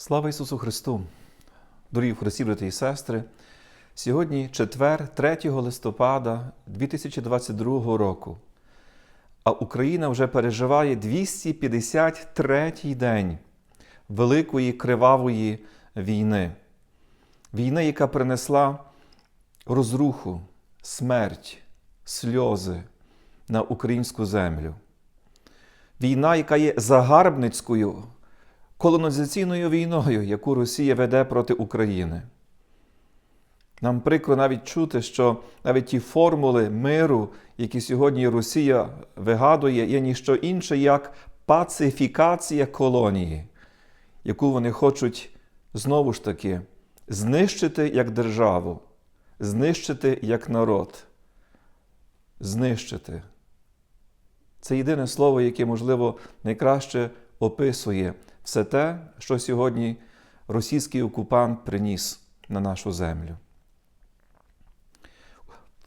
Слава Ісусу Христу! Дорогі Христі, брати і сестри! Сьогодні четвер, 3 листопада 2022 року. А Україна вже переживає 253-й день Великої кривавої війни. Війни, яка принесла розруху, смерть, сльози на українську землю. Війна, яка є загарбницькою колонізаційною війною, яку Росія веде проти України. Нам прикро навіть чути, що навіть ті формули миру, які сьогодні Росія вигадує, є ніщо інше, як пацифікація колонії, яку вони хочуть знову ж таки знищити як державу, знищити як народ. Знищити. Це єдине слово, яке, можливо, найкраще описує все те, що сьогодні російський окупант приніс на нашу землю.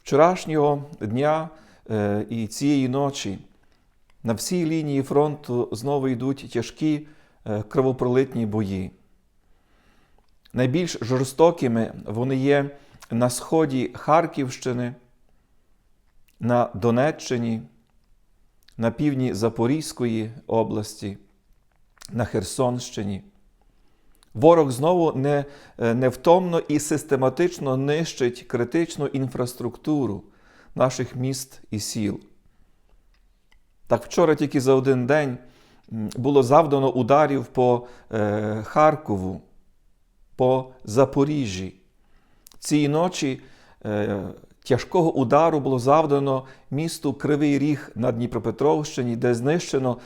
Вчорашнього дня е, і цієї ночі на всій лінії фронту знову йдуть тяжкі е, кровопролитні бої. Найбільш жорстокими вони є на сході Харківщини, на Донеччині, на півдні Запорізької області, на Херсонщині. Ворог знову не, невтомно і систематично нищить критичну інфраструктуру наших міст і сіл. Так вчора тільки за один день було завдано ударів по е, Харкову, по Запоріжжі. Цієї ночі е, тяжкого удару було завдано місту Кривий Ріг на Дніпропетровщині, де знищено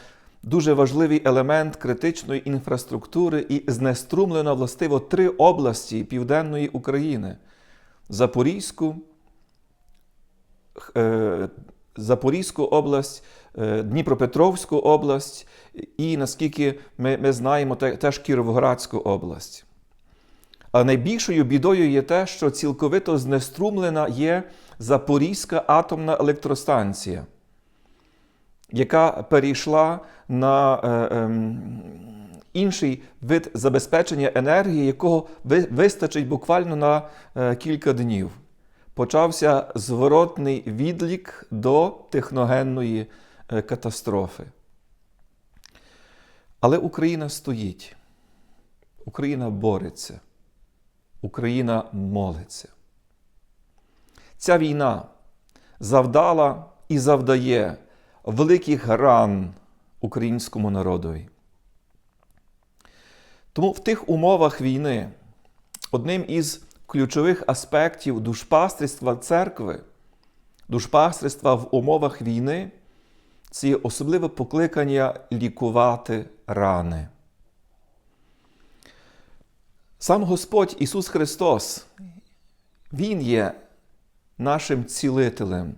дуже важливий елемент критичної інфраструктури і знеструмлено властиво три області Південної України: Запорізьку, е, Запорізьку область, е, Дніпропетровську область і, наскільки ми, ми знаємо, теж Кіровоградську область. А найбільшою бідою є те, що цілковито знеструмлена є Запорізька атомна електростанція, яка перейшла на е, е, інший вид забезпечення енергії, якого вистачить буквально на е, кілька днів. Почався зворотний відлік до техногенної е, катастрофи. Але Україна стоїть, Україна бореться. Україна молиться. Ця війна завдала і завдає великих ран українському народові. Тому в тих умовах війни одним із ключових аспектів душпастерства церкви, душпастерства в умовах війни це є особливе покликання лікувати рани. Сам Господь Ісус Христос, Він є нашим цілителем.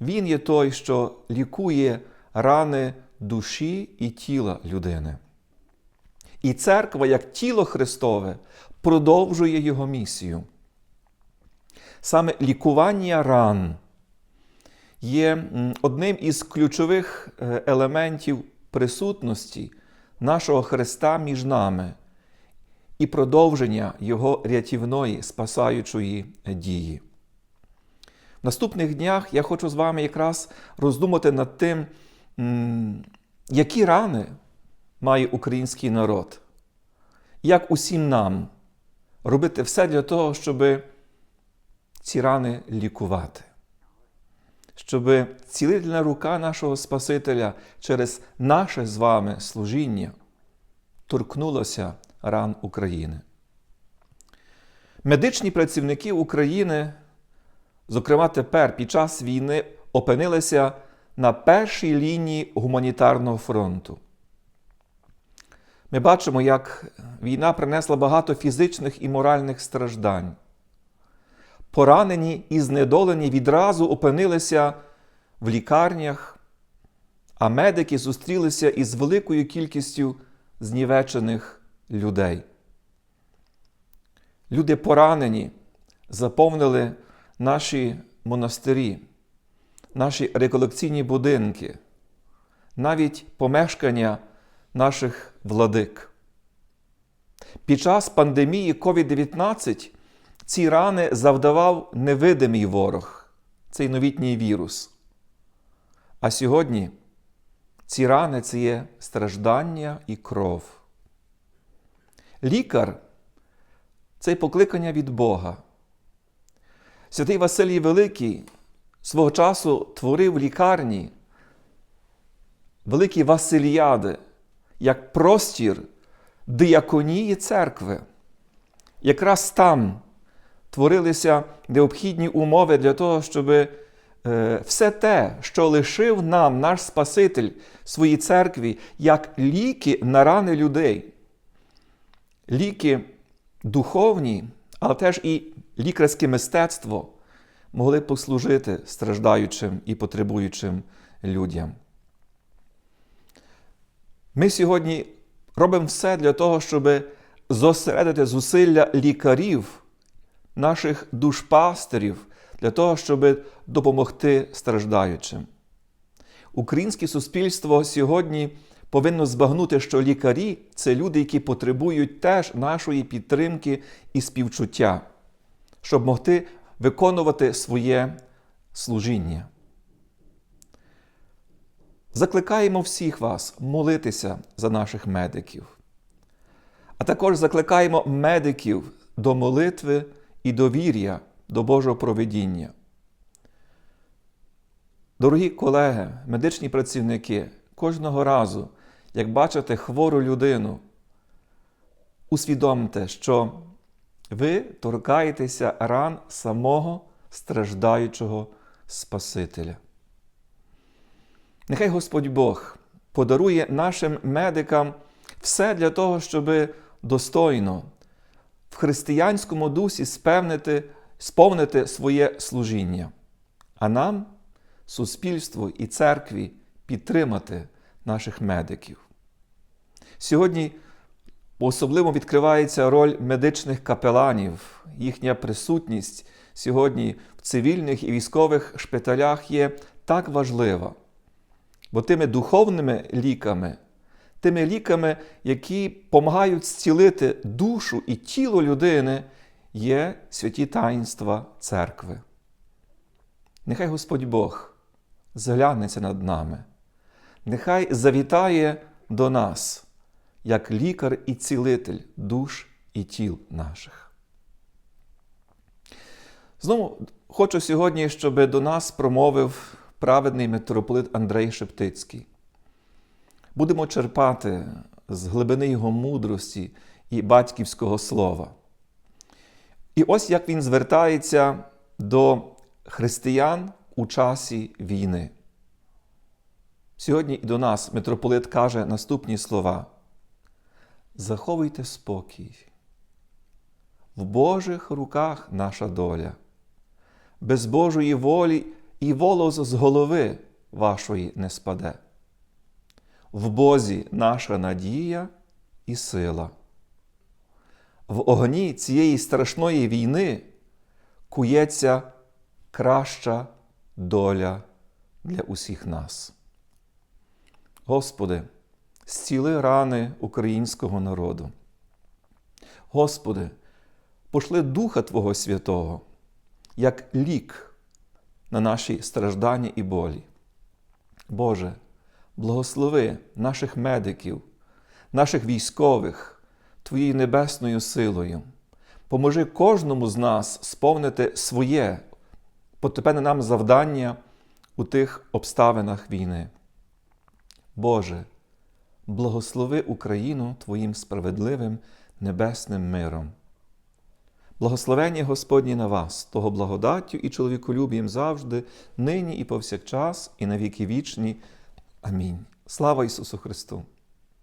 Він є той, що лікує рани душі і тіла людини. І церква, як тіло Христове, продовжує Його місію. Саме лікування ран є одним із ключових е, елементів присутності нашого Христа між нами і продовження Його рятівної спасаючої дії. В наступних днях я хочу з вами якраз роздумати над тим, які рани має український народ, як усім нам робити все для того, щоб ці рани лікувати. Щоб цілительна рука нашого Спасителя через наше з вами служіння торкнулася ран України. Медичні працівники України, зокрема тепер під час війни, опинилися на першій лінії гуманітарного фронту. Ми бачимо, як війна принесла багато фізичних і моральних страждань. Поранені і знедолені відразу опинилися в лікарнях, а медики зустрілися із великою кількістю знівечених людей. Люди поранені, заповнили наші монастирі, наші реколекційні будинки, навіть помешкання наших владик. Під час пандемії COVID-19 ці рани завдавав невидимий ворог, цей новітній вірус. А сьогодні ці рани це є страждання і кров. Лікар це покликання від Бога. Святий Василій Великий свого часу творив лікарні великі Василіади як простір диаконії церкви. Якраз там творилися необхідні умови для того, щоб е, все те, що лишив нам наш Спаситель в своїй церкві, як ліки на рани людей. Ліки духовні, але теж і лікарське мистецтво могли послужити страждаючим і потребуючим людям. Ми сьогодні робимо все для того, щоб зосередити зусилля лікарів, наших душпастерів, для того, щоб допомогти страждаючим. Українське суспільство сьогодні повинно збагнути, що лікарі це люди, які потребують теж нашої підтримки і співчуття, щоб могти виконувати своє служіння. Закликаємо всіх вас молитися за наших медиків, а також закликаємо медиків до молитви і довір'я до Божого проведіння. Дорогі колеги, медичні працівники, кожного разу, як бачите хвору людину, усвідомте, що ви торкаєтеся ран самого страждаючого Спасителя. Нехай Господь Бог подарує нашим медикам все для того, щоб достойно в християнському дусі спевнити, сповнити своє служіння, а нам, суспільству і церкві, підтримати наших медиків. Сьогодні особливо відкривається роль медичних капеланів, їхня присутність сьогодні в цивільних і військових шпиталях є так важлива. Бо тими духовними ліками, тими ліками, які допомагають зцілити душу і тіло людини, є святі таїнства церкви. Нехай Господь Бог зглянеться над нами, нехай завітає до нас, як лікар і цілитель душ і тіл наших. Знову хочу сьогодні, щоб до нас промовив праведний митрополит Андрей Шептицький. Будемо черпати з глибини його мудрості і батьківського слова. І ось як він звертається до християн у часі війни. Сьогодні і до нас митрополит каже наступні слова: Заховуйте спокій. В Божих руках наша доля, без Божої волі і волос з голови вашої не спаде. В Бозі наша надія і сила. В огні цієї страшної війни кується краща доля для усіх нас. Господи, зціли рани українського народу. Господи, пошли Духа Твого Святого, як лік на наші страждання і болі. Боже, благослови наших медиків, наших військових Твоєю небесною силою. Поможи кожному з нас сповнити своє потепене нам завдання у тих обставинах війни. Боже, благослови Україну Твоїм справедливим небесним миром. Благословення Господні на вас, того благодаттю і чоловіколюбієм завжди, нині і повсякчас, і на віки вічні. Амінь. Слава Ісусу Христу!